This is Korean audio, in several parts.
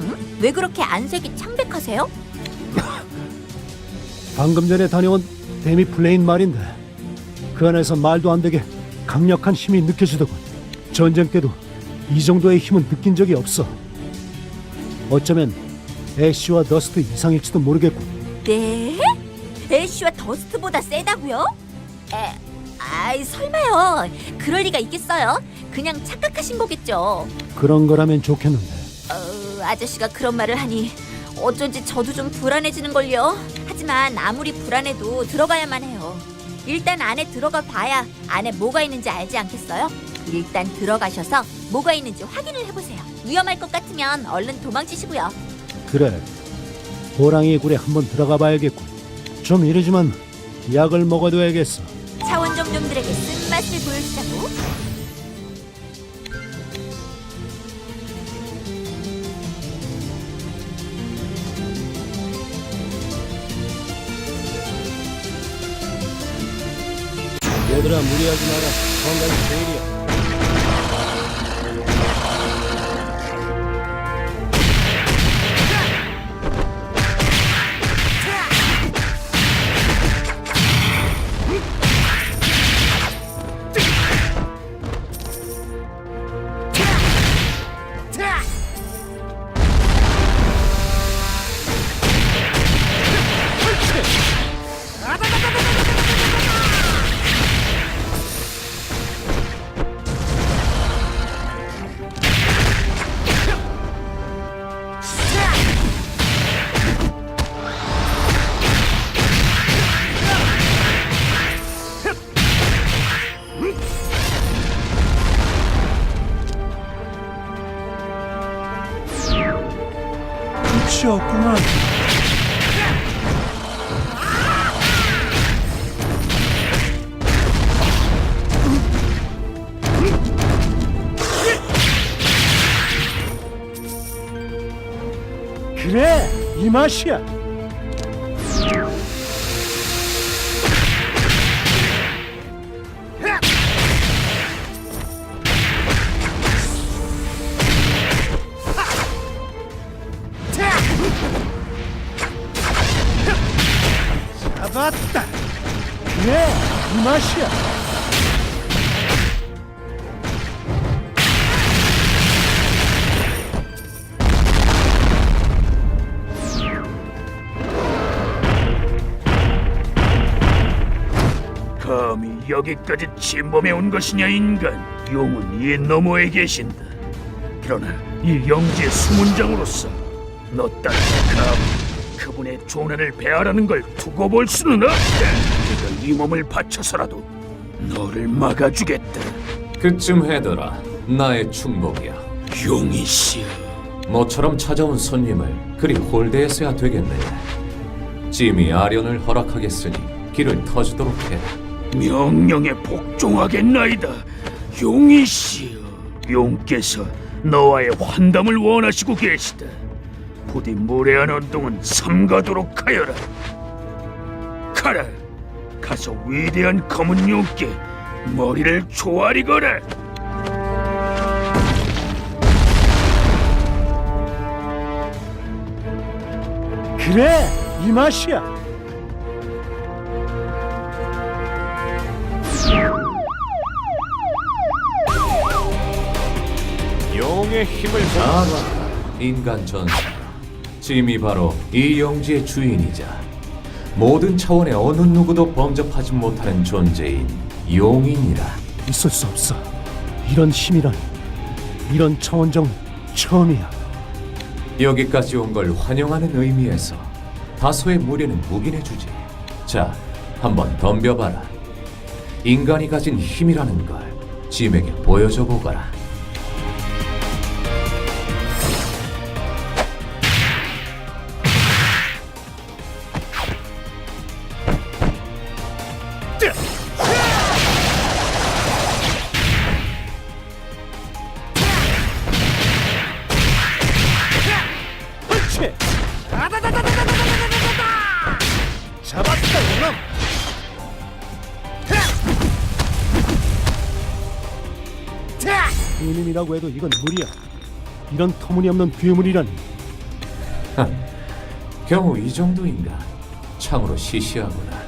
응? 왜 그렇게 안색이 창백하세요? 방금 전에 다녀온 데미 플레인 말인데 그 안에서 말도 안 되게 강력한 힘이 느껴지더군. 전쟁 때도 이 정도의 힘은 느낀 적이 없어. 어쩌면 애쉬와 더스트 이상일지도 모르겠고 네? 애쉬와 더스트보다 세다고요? 에, 아이 설마요. 그럴 리가 있겠어요? 그냥 착각하신 거겠죠. 그런 거라면 좋겠는데 어, 아저씨가 그런 말을 하니 어쩐지 저도 좀 불안해지는 걸요. 하지만 아무리 불안해도 들어가야만 해요. 일단 안에 들어가 봐야 안에 뭐가 있는지 알지 않겠어요? 일단 들어가셔서 뭐가 있는지 확인을 해보세요. 위험할 것 같으면 얼른 도망치시고요. 그래 호랑이 굴에 한번 들어가 봐야겠군. 좀 이르지만 약을 먹어둬야겠어. 차원종 놈들에게 쓴맛을 보여주자고. 얘들아 무리하지 마라. 건강이 제일이야. 그래 이 맛이야. 잡았다. 그래 이 맛이야. 여기까지 침범해 온 것이냐 인간 용은 이 너머에 계신다 그러나 이 영지의 수문장으로서 너 따위 감히 그분의 조난을 배하라는 걸 두고 볼 수는 없다 내가 이 몸을 바쳐서라도 너를 막아주겠다 그쯤 해둬라. 나의 축복이야. 용이시여 모처럼 찾아온 손님을 그리 홀대했어야 되겠네. 짐이 아련을 허락하겠으니 길을 터주도록 해. 명령에 복종하겠나이다. 용이시여 용께서 너와의 환담을 원하시고 계시다. 부디 무례한 언동은 삼가도록 하여라. 가라 가서 위대한 검은 용께 머리를 조아리거라. 그래 이 맛이야. 용의 힘을 알아. 인간 전사. 짐이 바로 이 영지의 주인이자 모든 차원의 어느 누구도 범접하지 못하는 존재인 용인이라. 있을 수 없어. 이런 힘이란 이런 차원정 처음이야. 여기까지 온 걸 환영하는 의미에서 다소의 무례는 묵인해주지. 자, 한번 덤벼봐라. 인간이 가진 힘이라는 걸 짐에게 보여줘 보거라. 이놈이라고 해도 이건 무리야. 이런 터무니없는 괴물이라니. 겨우 이 정도인가? 참으로 시시하구나.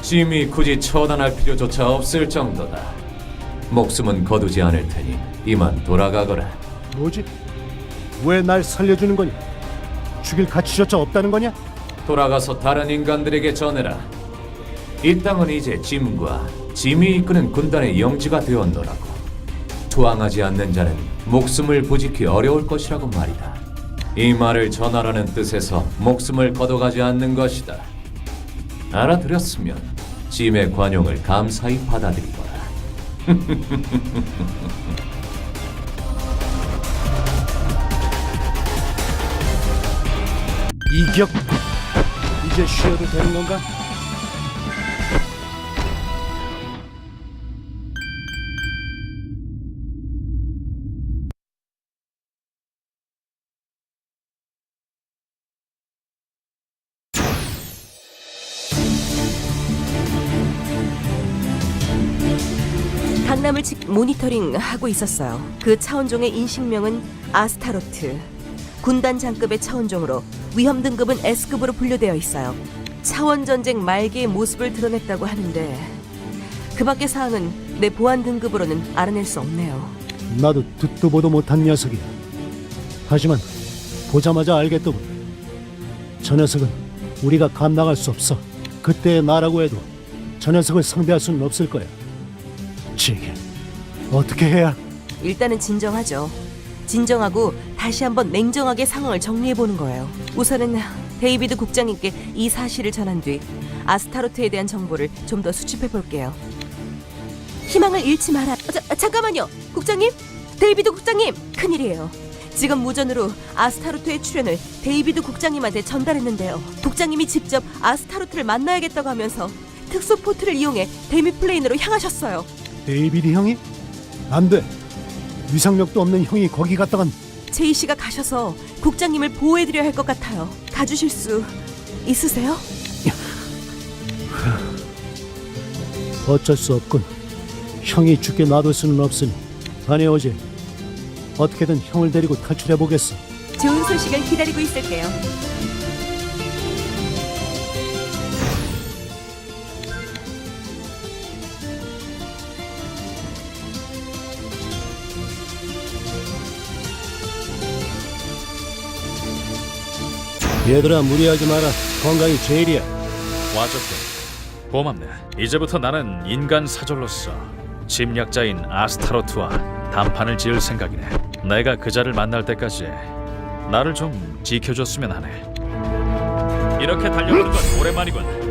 짐이 굳이 처단할 필요조차 없을 정도다. 목숨은 거두지 않을 테니 이만 돌아가거라. 뭐지? 왜 날 살려주는 거냐? 죽일 가치조차 없다는 거냐? 돌아가서 다른 인간들에게 전해라. 이 땅은 이제 짐과 짐이 이끄는 군단의 영지가 되었노라고. 투항하지 않는 자는 목숨을 부지키 어려울 것이라고 말이다. 이 말을 전하라는 뜻에서 목숨을 걷어가지 않는 것이다. 알아들었으면 짐의 관용을 감사히 받아들이거라. 이격. 이제 쉬어도 되는 건가? 강남을 직 모니터링 하고 있었어요. 그 차원종의 인식명은 아스타로트. 군단 장급의 차원종으로 위험 등급은 S급으로 분류되어 있어요. 차원 전쟁 말기의 모습을 드러냈다고 하는데 그 밖의 사항은 내 보안 등급으로는 알아낼 수 없네요. 나도 듣도 보도 못한 녀석이야. 하지만 보자마자 알겠더군. 저 녀석은 우리가 감당할 수 없어. 그때의 나라고 해도 저 녀석을 상대할 수는 없을 거야. 지게 어떻게 해야? 일단은 진정하죠. 진정하고 다시 한번 냉정하게 상황을 정리해 보는 거예요. 우선은 데이비드 국장님께 이 사실을 전한 뒤 아스타로트에 대한 정보를 좀 더 수집해 볼게요. 희망을 잃지 마라. 어, 자, 잠깐만요, 국장님, 데이비드 국장님, 큰일이에요. 지금 무전으로 아스타로트의 출연을 데이비드 국장님한테 전달했는데요. 국장님이 직접 아스타로트를 만나야겠다고 하면서 특수 포트를 이용해 데미 플레인으로 향하셨어요. 데이비드 형이? 안 돼. 위상력도 없는 형이 거기 갔다간 제이 씨가 가셔서 국장님을 보호해드려야 할 것 같아요. 가주실 수 있으세요? 어쩔 수 없군. 형이 죽게 놔둘 수는 없으니 다녀오지. 어떻게든 형을 데리고 탈출해 보겠어. 좋은 소식을 기다리고 있을게요. 얘들아 무리하지 마라. 건강이 제일이야. 와줬군. 고맙네. 이제부터 나는 인간 사절로서 침략자인 아스타로트와 단판을 지을 생각이네. 내가 그자를 만날 때까지 나를 좀 지켜줬으면 하네. 이렇게 달려가는 건 오랜만이군.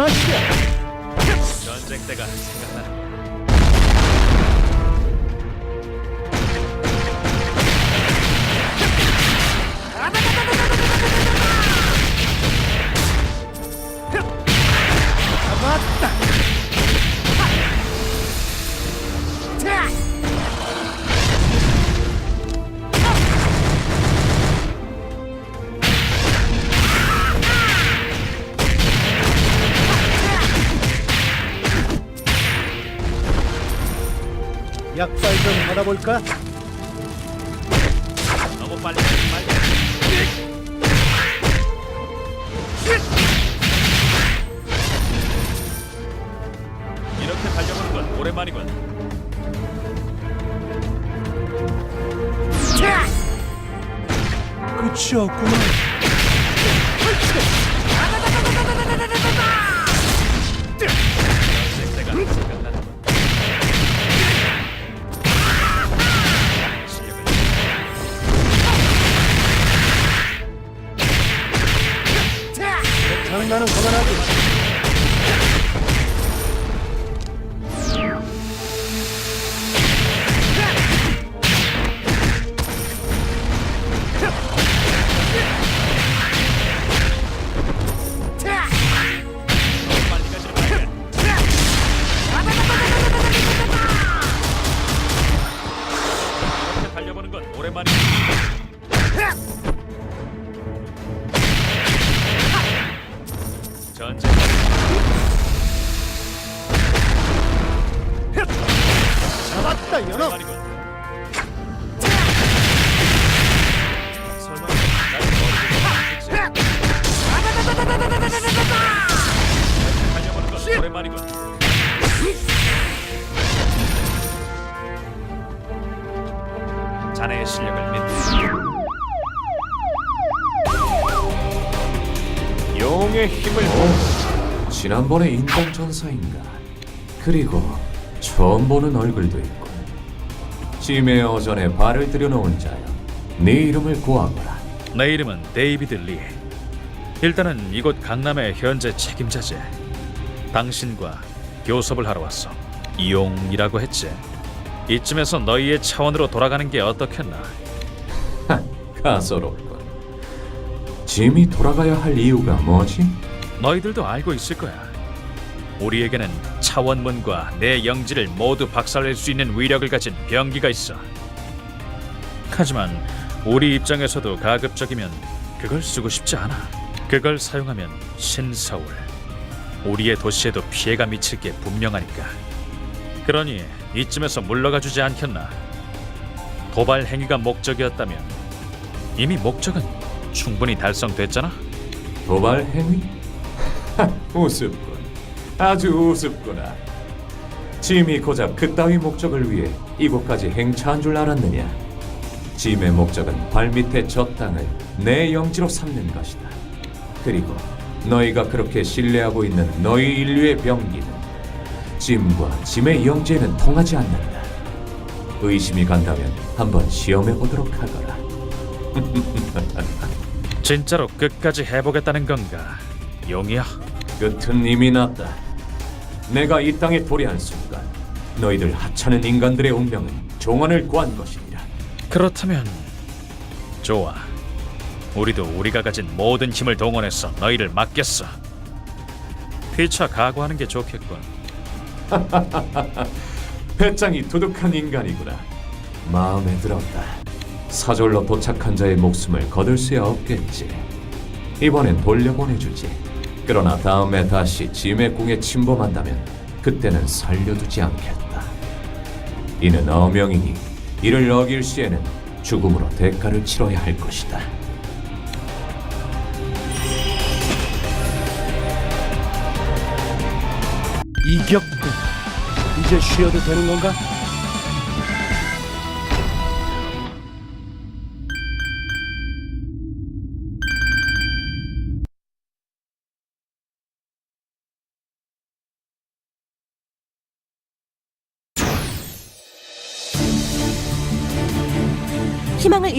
맛이야. 전쟁 때가 생각 좀 받아볼까? 너무 빨리 말고. 이렇게 달려가는 건 오랜만이군. 끝이었구나. 용의 힘을 오, 지난번에 인간 전사인가? 그리고 처음 보는 얼굴도 있고. 짐의 어전에 발을 들여놓은 자여, 네 이름을 고하거라. 내 이름은 데이비드 리. 일단은 이곳 강남의 현재 책임자지. 당신과 교섭을 하러 왔어. 이용이라고 했지. 이쯤에서 너희의 차원으로 돌아가는 게 어떻겠나? 가소롭군. 짐이 돌아가야 할 이유가 뭐지? 너희들도 알고 있을 거야. 우리에게는 차원문과 내 영지를 모두 박살낼 수 있는 위력을 가진 병기가 있어. 하지만 우리 입장에서도 가급적이면 그걸 쓰고 싶지 않아. 그걸 사용하면 신서울, 우리의 도시에도 피해가 미칠 게 분명하니까. 그러니 이쯤에서 물러가 주지 않겠나. 도발 행위가 목적이었다면 이미 목적은 충분히 달성됐잖아. 도발 행위? 우습군. 아주 우습구나. 짐이 고작 그따위 목적을 위해 이곳까지 행차한 줄 알았느냐? 짐의 목적은 발밑의 저 땅을 내 영지로 삼는 것이다. 그리고 너희가 그렇게 신뢰하고 있는 너희 인류의 병기는 짐과 짐의 영지에는 통하지 않는다. 의심이 간다면 한번 시험해 보도록 하거라. 진짜로 끝까지 해보겠다는 건가? 용이야. 끝은 이미 났다. 내가 이 땅에 도래한 순간 너희들 하찮은 인간들의 운명은 종언을 구한 것이니라. 그렇다면 좋아. 우리도 우리가 가진 모든 힘을 동원해서 너희를 막겠어. 피차 각오하는 게 좋겠군. 배짱이 두둑한 인간이구나. 마음에 들었다. 사절로 도착한 자의 목숨을 거둘 수야 없겠지. 이번엔 돌려보내주지. 그러나 다음에 다시 짐의 궁에 침범한다면 그때는 살려두지 않겠다. 이는 어명이니 이를 어길 시에는 죽음으로 대가를 치러야 할 것이다. 이겼군. 이제 쉬어도 되는 건가?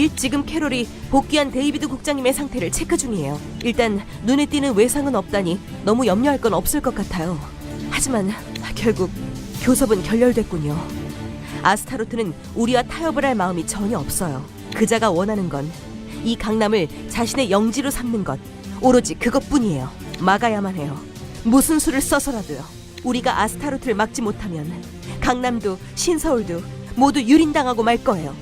잃 지금 캐롤이 복귀한 데이비드 국장님의 상태를 체크 중이에요. 일단 눈에 띄는 외상은 없다니 너무 염려할 건 없을 것 같아요. 하지만 결국 교섭은 결렬됐군요. 아스타로트는 우리와 타협을 할 마음이 전혀 없어요. 그자가 원하는 건 이 강남을 자신의 영지로 삼는 것 오로지 그것뿐이에요. 막아야만 해요. 무슨 수를 써서라도요. 우리가 아스타로트를 막지 못하면 강남도 신서울도 모두 유린당하고 말 거예요.